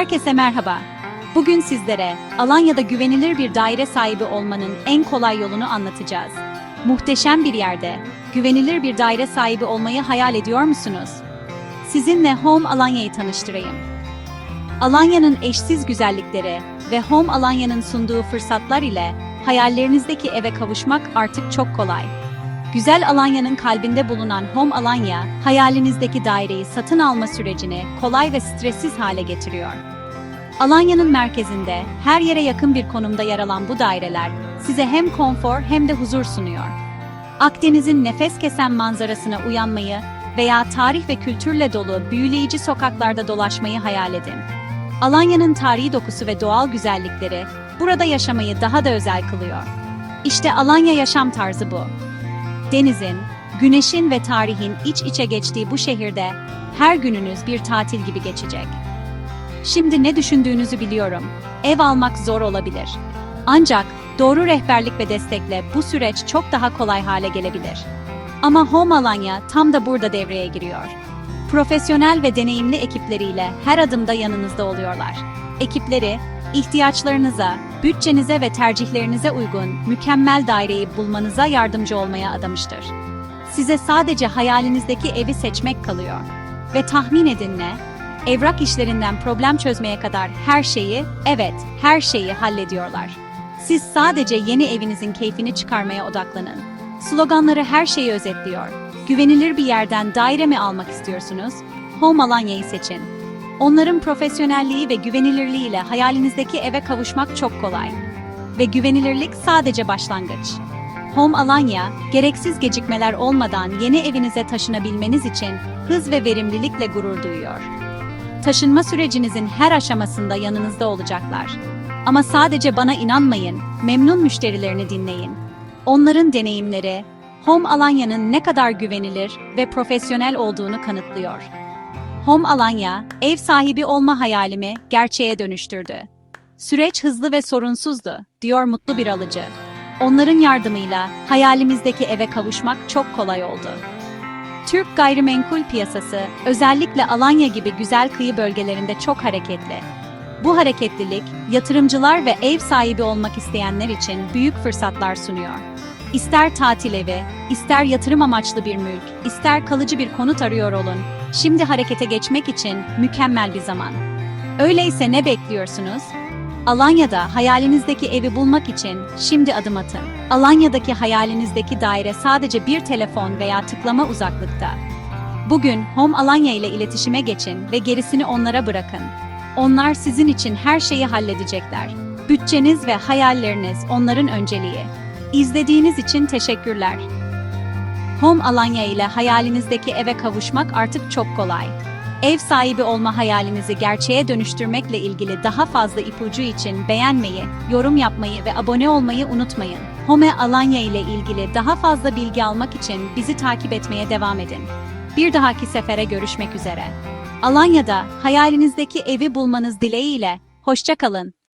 Herkese merhaba. Bugün sizlere Alanya'da güvenilir bir daire sahibi olmanın en kolay yolunu anlatacağız. Muhteşem bir yerde, güvenilir bir daire sahibi olmayı hayal ediyor musunuz? Sizinle Home Alanya'yı tanıştırayım. Alanya'nın eşsiz güzellikleri ve Home Alanya'nın sunduğu fırsatlar ile hayallerinizdeki eve kavuşmak artık çok kolay. Güzel Alanya'nın kalbinde bulunan Home Alanya, hayalinizdeki daireyi satın alma sürecini kolay ve stressiz hale getiriyor. Alanya'nın merkezinde, her yere yakın bir konumda yer alan bu daireler, size hem konfor hem de huzur sunuyor. Akdeniz'in nefes kesen manzarasına uyanmayı veya tarih ve kültürle dolu büyüleyici sokaklarda dolaşmayı hayal edin. Alanya'nın tarihi dokusu ve doğal güzellikleri, burada yaşamayı daha da özel kılıyor. İşte Alanya yaşam tarzı bu. Denizin, güneşin ve tarihin iç içe geçtiği bu şehirde her gününüz bir tatil gibi geçecek. Şimdi ne düşündüğünüzü biliyorum. Ev almak zor olabilir. Ancak doğru rehberlik ve destekle bu süreç çok daha kolay hale gelebilir. Ama Home Alanya tam da burada devreye giriyor. Profesyonel ve deneyimli ekipleriyle her adımda yanınızda oluyorlar. Ekipleri, ihtiyaçlarınıza, bütçenize ve tercihlerinize uygun mükemmel daireyi bulmanıza yardımcı olmaya adamıştır. Size sadece hayalinizdeki evi seçmek kalıyor. Ve tahmin edin ne? Evrak işlerinden problem çözmeye kadar her şeyi, evet, her şeyi hallediyorlar. Siz sadece yeni evinizin keyfini çıkarmaya odaklanın. Sloganları her şeyi özetliyor. Güvenilir bir yerden daire mi almak istiyorsunuz? Home Alanya'yı seçin. Onların profesyonelliği ve güvenilirliğiyle hayalinizdeki eve kavuşmak çok kolay. Ve güvenilirlik sadece başlangıç. Home Alanya, gereksiz gecikmeler olmadan yeni evinize taşınabilmeniz için hız ve verimlilikle gurur duyuyor. Taşınma sürecinizin her aşamasında yanınızda olacaklar. Ama sadece bana inanmayın, memnun müşterilerini dinleyin. Onların deneyimleri, Home Alanya'nın ne kadar güvenilir ve profesyonel olduğunu kanıtlıyor. Home Alanya, ev sahibi olma hayalimi gerçeğe dönüştürdü. Süreç hızlı ve sorunsuzdu, diyor mutlu bir alıcı. Onların yardımıyla hayalimizdeki eve kavuşmak çok kolay oldu. Türk gayrimenkul piyasası, özellikle Alanya gibi güzel kıyı bölgelerinde çok hareketli. Bu hareketlilik, yatırımcılar ve ev sahibi olmak isteyenler için büyük fırsatlar sunuyor. İster tatil evi, ister yatırım amaçlı bir mülk, ister kalıcı bir konut arıyor olun, şimdi harekete geçmek için mükemmel bir zaman. Öyleyse ne bekliyorsunuz? Alanya'da hayalinizdeki evi bulmak için şimdi adım atın. Alanya'daki hayalinizdeki daire sadece bir telefon veya tıklama uzaklıkta. Bugün Home Alanya ile iletişime geçin ve gerisini onlara bırakın. Onlar sizin için her şeyi halledecekler. Bütçeniz ve hayalleriniz onların önceliği. İzlediğiniz için teşekkürler. Home Alanya ile hayalinizdeki eve kavuşmak artık çok kolay. Ev sahibi olma hayalinizi gerçeğe dönüştürmekle ilgili daha fazla ipucu için beğenmeyi, yorum yapmayı ve abone olmayı unutmayın. Home Alanya ile ilgili daha fazla bilgi almak için bizi takip etmeye devam edin. Bir dahaki sefere görüşmek üzere. Alanya'da hayalinizdeki evi bulmanız dileğiyle, hoşça kalın.